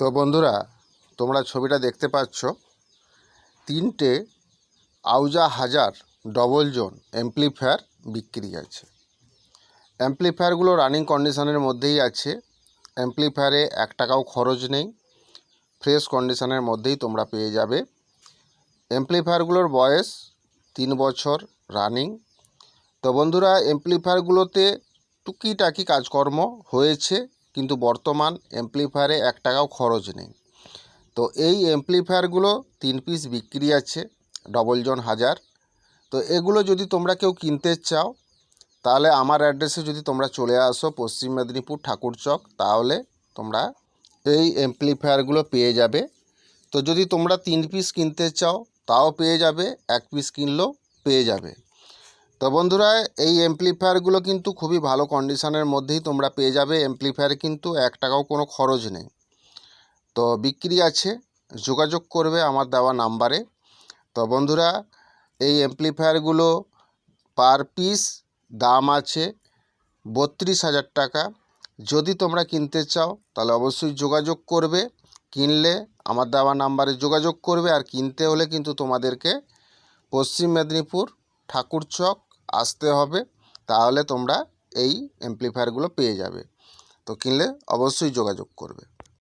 তো বন্ধুরা, তোমরা ছবিটা দেখতে পাচ্ছ। তিনটে আউজা হাজার ডবল জোন অ্যাম্পলিফায়ার বিক্রি আছে অ্যাম্পলিফায়ারগুলো রানিং কন্ডিশনের মধ্যেই আছে। অ্যাম্পলিফায়ারে এক টাকাও খরচ নেই। ফ্রেশ কন্ডিশনের মধ্যেই তোমরা পেয়ে যাবে। অ্যাম্পলিফায়ারগুলোর বয়স তিন বছর রানিং। তো বন্ধুরা, অ্যাম্পলিফায়ারগুলোতে টুকিটাকি কাজকর্ম হয়েছে। কিন্তু বর্তমান অ্যাম্পলিফায়ারে এক টাকাও খরচ নেই। তো এই অ্যাম্পলিফায়ারগুলো তিন পিস বিক্রি আছে ডবল জন হাজার। তো এগুলো যদি তোমরা কেউ কিনতে চাও, তাহলে আমার অ্যাড্রেসে যদি তোমরা চলে আসো পশ্চিম মেদিনীপুর ঠাকুরচক তাহলে তোমরা এই অ্যাম্পলিফায়ারগুলো পেয়ে যাবে। তো যদি তোমরা তিন পিস কিনতে চাও, তাও পেয়ে যাবে, এক পিস কিনলেও পেয়ে যাবে। তো বন্ধুরা, এই অ্যাম্পলিফায়ারগুলো কিন্তু খুবই ভালো কন্ডিশনের মধ্যেই তোমরা পেয়ে যাবে। অ্যাম্পলিফায়ারে কিন্তু এক টাকাও কোনো খরচ নেই। তো বিক্রি আছে, যোগাযোগ করবে আমার দেওয়া নাম্বারে তো বন্ধুরা, এই অ্যাম্পলিফায়ারগুলো পার পিস দাম আছে বত্রিশ হাজার টাকা। যদি তোমরা কিনতে চাও, তাহলে অবশ্যই যোগাযোগ করবে। কিনলে আমার দেওয়া নাম্বারে যোগাযোগ করবে। আর কিনতে হলে কিন্তু তোমাদেরকে পশ্চিম মেদিনীপুর ঠাকুরচক আসতে হবে তাহলে তোমরা এই অ্যাম্প্লিফায়ারগুলো পেয়ে যাবে। তো কিনলে অবশ্যই যোগাযোগ করবে।